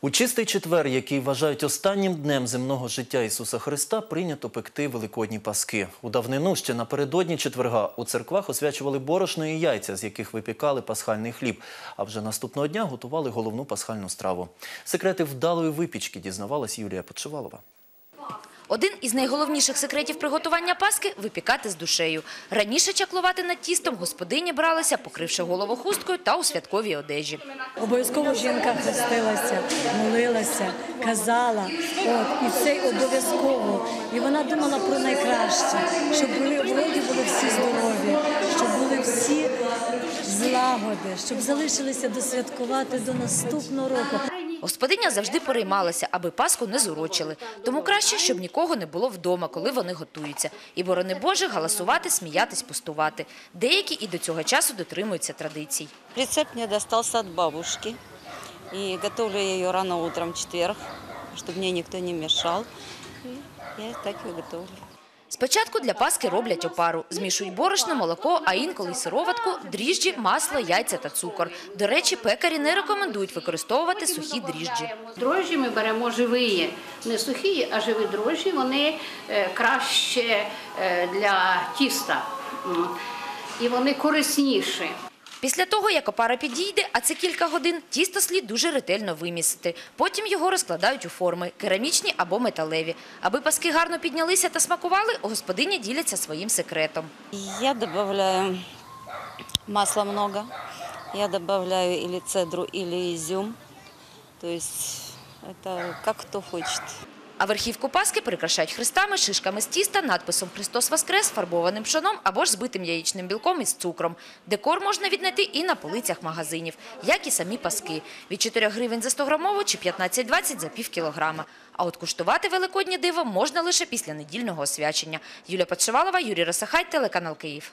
У чистий четвер, який вважають останнім днем земного життя Ісуса Христа, прийнято пекти великодні паски. У давнину ще напередодні четверга у церквах освячували борошно і яйця, з яких випікали пасхальний хліб. А вже наступного дня готували головну пасхальну страву. Секрети вдалої випічки дізнавалась Юлія Почивалова. Один із найголовніших секретів приготування паски – випікати з душею. Раніше чаклувати над тістом господині бралися, покривши голову хусткою та у святковій одежі. Обов'язково жінка хрестилася, молилася, казала, от, і це обов'язково. І вона думала про найкраще, щоб були в були всі здорові, щоб були всі злагоди, щоб залишилися досвяткувати до наступного року. Господиня завжди переймалася, аби паску не зурочили. Тому краще, щоб нікого не було вдома, коли вони готуються. І, борони Боже, галасувати, сміятись, пустувати. Деякі і до цього часу дотримуються традицій. Рецепт мне достался от бабушки. И готовлю ее рано утром в четверг, чтобы мне никто не мешал. И я так и готовлю. Спочатку для паски роблять опару. Змішують борошно, молоко, а інколи сироватку, дріжджі, масло, яйця та цукор. До речі, пекарі не рекомендують використовувати сухі дріжджі. Дрожжі ми беремо живі, не сухі, а живі дрожжі, вони е, краще е, для тіста. І вони корисніші. Після того, як опара підійде, а це кілька годин, тісто слід дуже ретельно вимісити. Потім його розкладають у форми – керамічні або металеві. Аби паски гарно піднялися та смакували, господині діляться своїм секретом. Я добавляю масла много. Я добавляю или цедру, или изюм. То есть это как кто хочет. А верхівку паски прикрашають хрестами, шишками з тіста, надписом «Христос Воскрес», фарбованим пшоном або ж збитим яєчним білком із цукром. Декор можна віднайти і на полицях магазинів, як і самі паски. Від 4 гривень за 100 грамову чи 15-20 за пів кілограма. А от куштувати великоднє диво можна лише після недільного освячення. Юлія Подшивалова, Юрій Росахай, телеканал Київ.